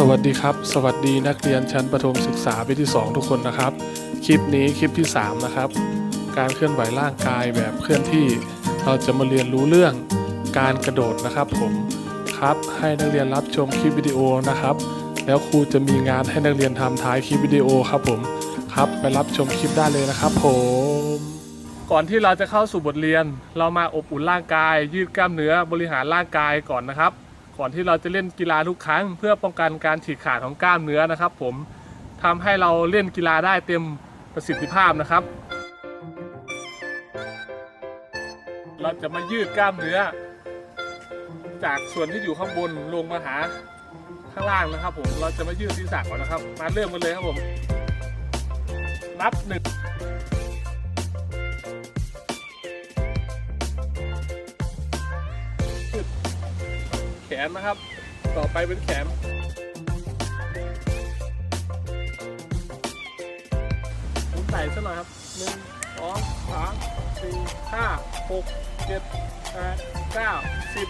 สวัสดีครับ สวัสดีนักเรียนชั้นประถมศึกษาปีที่ 2 ทุกคนนะครับ คลิปนี้คลิปที่ 3 นะครับ การเคลื่อนไหวร่างกายแบบเคลื่อนที่ เราจะมาเรียนรู้เรื่องการกระโดดนะครับผมครับให้นักเรียนรับชมคลิปวิดีโอนะครับ แล้วครูจะมีงานให้นักเรียนทำท้ายคลิปวิดีโอครับผมครับไปรับชมคลิปได้เลยนะครับผมก่อนที่เราจะเข้าสู่บทเรียน เรามาอบอุ่นร่างกาย ยืดกล้ามเนื้อบริหารร่างกายก่อนนะครับ ก่อนที่เราจะเล่นกีฬาทุกครั้ง เพื่อป้องกันการฉีกขาดของกล้ามเนื้อนะครับ ผมทำให้เราเล่นกีฬาได้เต็มประสิทธิภาพนะครับ เราจะมายืดกล้ามเนื้อ จากส่วนที่อยู่ข้างบนลงมาหาข้างล่างนะครับ ผมเราจะมายืดศีรษะก่อนนะครับ มาเริ่มกันเลยครับผม นับหนึ่ง แขนนะครับ ต่อไปเป็นแขน ผมใส่ซะหน่อยครับหนึ่งสองสามสี่ห้าหกเจ็ดแปดเก้าสิบ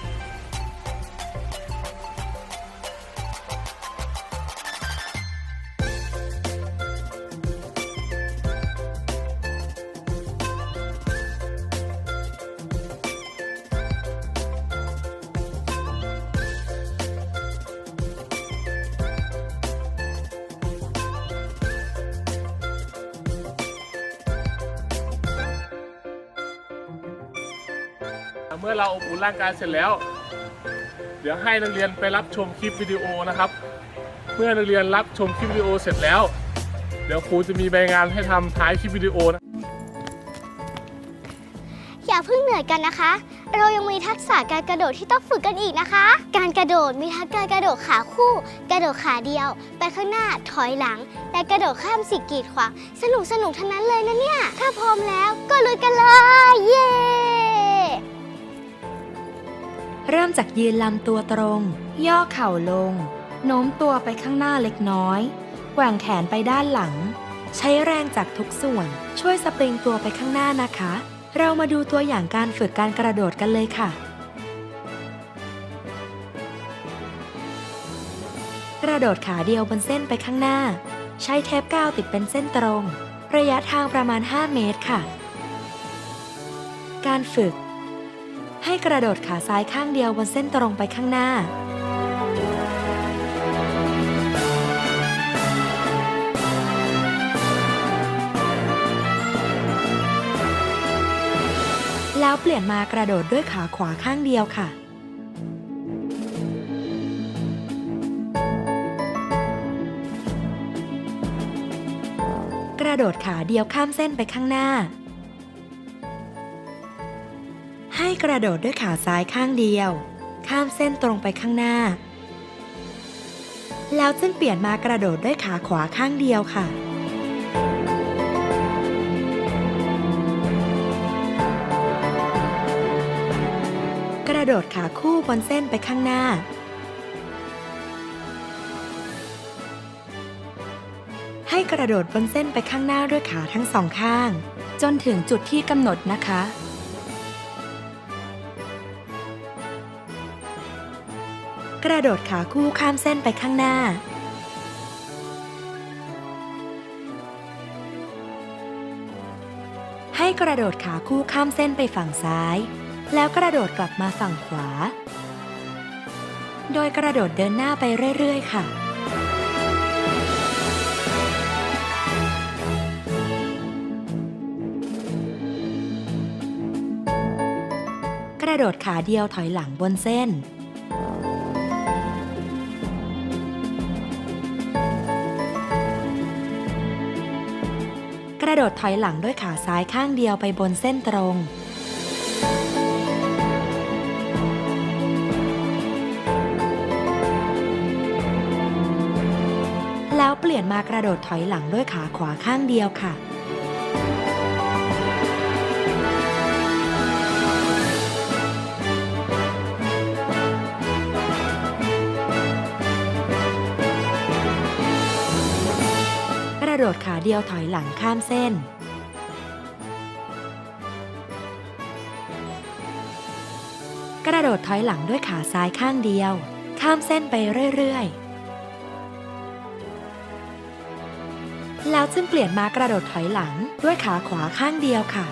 มื่อเราอบอุ่นร่างกายเสร็จแล้ว เดี๋ยวให้นักเรียนไปรับชมคลิปวิดีโอนะครับ เมื่อนักเรียนรับชมคลิปวิดีโอเสร็จแล้ว เดี๋ยวครูจะมีใบงานให้ทำท้ายคลิปวิดีโอนะอย่าเพิ่งเหนื่อยกันนะคะ เรายังมีทักษะการกระโดดที่ต้องฝึกกันอีกนะคะ การกระโดดมีทั้งการกระโดดขาคู่ กระโดดขาเดียว ไปข้างหน้าถอยหลัง และกระโดดข้ามสิ่งกีดขวางสนุกสนุกทั้งนั้นเลยนะเนี่ย ถ้าพร้อมแล้วก็ลุยกันเลย เย้ เริ่มจากยืนลำตัวตรง ย่อเข่าลง โน้มตัวไปข้างหน้าเล็กน้อยแกว่งแขนไปด้านหลัง ใช้แรงจากทุกส่วน ช่วยสปริงตัวไปข้างหน้านะคะ เรามาดูตัวอย่างการฝึกการกระโดดกันเลยค่ะ กระโดดขาเดียวบนเส้นไปข้างหน้า ใช้เทปกาวติดเป็นเส้นตรง ระยะทางประมาณ 5 เมตรค่ะ การฝึก ให้กระโดดขาซ้ายข้างเดียวบนเส้นตรงไปข้างหน้า แล้วเปลี่ยนมากระโดดด้วยขาขวาข้างเดียวค่ะกระโดดขาเดียวข้ามเส้นไปข้างหน้า กระโดดด้วยขาซ้ายข้างเดียว ข้ามเส้นตรงไปข้างหน้า แล้วจึงเปลี่ยนมากระโดดด้วยขาขวาข้างเดียวค่ะ กระโดดขาคู่บนเส้นไปข้างหน้า ให้กระโดดบนเส้นไปข้างหน้าด้วยขาทั้งสองข้าง จนถึงจุดที่กำหนดนะคะ กระโดดขาคู่ข้ามเส้นไปข้างหน้า ให้กระโดดขาคู่ข้ามเส้นไปฝั่งซ้าย แล้วกระโดดกลับมาฝั่งขวา โดยกระโดดเดินหน้าไปเรื่อย ๆ ค่ะกระโดดขาเดียวถอยหลังบนเส้น ระโดดถอยหลังด้วยขาซ้ายข้างเดียวไปบนเส้นตรง แล้วเปลี่ยนมากระโดดถอยหลังด้วยขาขวาข้างเดียวค่ะ ระโดดขาเดียวถอยหลังข้ามเส้น กระโดดถอยหลังด้วยขาซ้ายข้างเดียว ข้ามเส้นไปเรื่อยๆ แล้วจึงเปลี่ยนมากระโดดถอยหลังด้วยขาขวาข้างเดียวค่ะ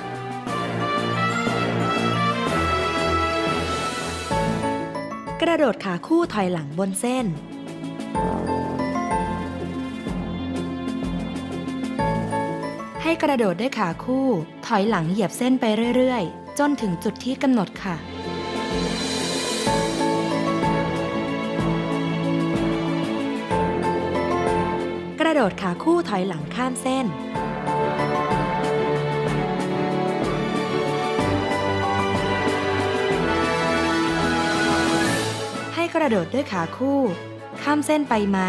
กระโดดขาคู่ถอยหลังบนเส้น กระโดดด้วยขาคู่ ถอยหลังเหยียบเส้นไปเรื่อยๆ จนถึงจุดที่กำหนดค่ะ กระโดดขาคู่ถอยหลังข้ามเส้นให้กระโดดด้วยขาคู่ ข้ามเส้นไปมา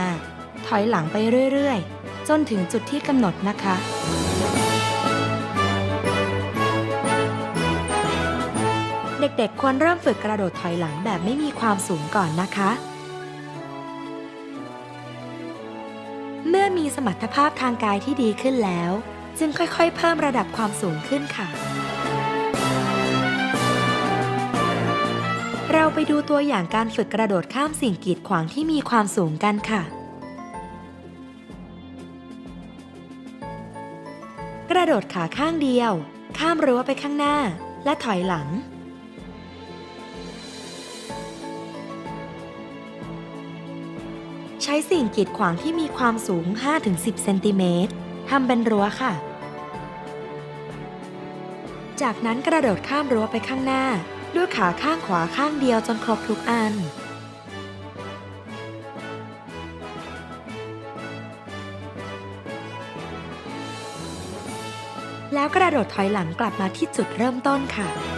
ถอยหลังไปเรื่อย ๆ จนถึงจุดที่กำหนดนะคะ เด็กๆ ควรเริ่มฝึกกระโดดถอยหลังแบบไม่มีความสูงก่อนนะคะ เมื่อมีสมรรถภาพทางกายที่ดีขึ้นแล้ว จึงค่อยๆ เพิ่มระดับความสูงขึ้นค่ะ เราไปดูตัวอย่างการฝึกกระโดดข้ามสิ่งกีดขวางที่มีความสูงกันค่ะกระโดดขาข้างเดียว ข้ามรั้วไปข้างหน้า และถอยหลัง ช้สิ่งกีดขวางที่มีความสูง 5-10 เซนติเมตรทำเป็นรั้วค่ะ จากนั้นกระโดดข้ามรั้วไปข้างหน้า ด้วยขาข้างขวาข้างเดียวจนครบทุกอัน แล้วกระโดดถอยหลังกลับมาที่จุดเริ่มต้นค่ะ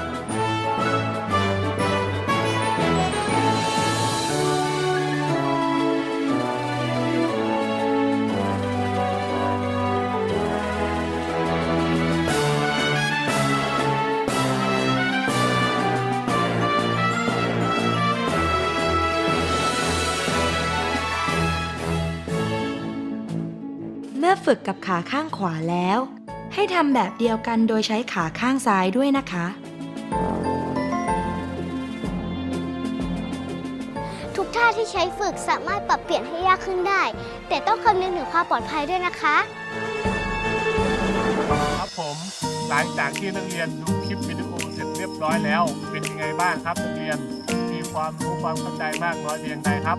เมื่อฝึกกับขาข้างขวาแล้ว ให้ทำแบบเดียวกันโดยใช้ขาข้างซ้ายด้วยนะคะ ทุกท่าที่ใช้ฝึกสามารถปรับเปลี่ยนให้ยากขึ้นได้ แต่ต้องคำนึงถึงความปลอดภัยด้วยนะคะ ครับผม หลังจากที่นักเรียนดูคลิปวิดีโอเสร็จเรียบร้อยแล้ว เป็นยังไงบ้างครับนักเรียนมีความรู้ความเข้าใจมากน้อยเพียงใดครับ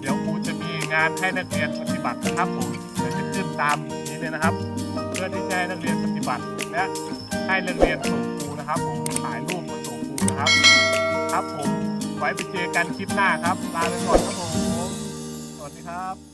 เดี๋ยวครูจะมีงานให้นักเรียนปฏิบัตินะครับผมเดี๋ยวจะขึ้นตามนี้เลยนะครับ เพื่อที่จะให้นักเรียนปฏิบัติ และให้นักเรียนส่งครูนะครับผมถ่ายรูปมาส่งครูนะครับ ครับผมไว้ไปเจอกันคลิปหน้าครับลาไปก่อนครับผมสวัสดีครับ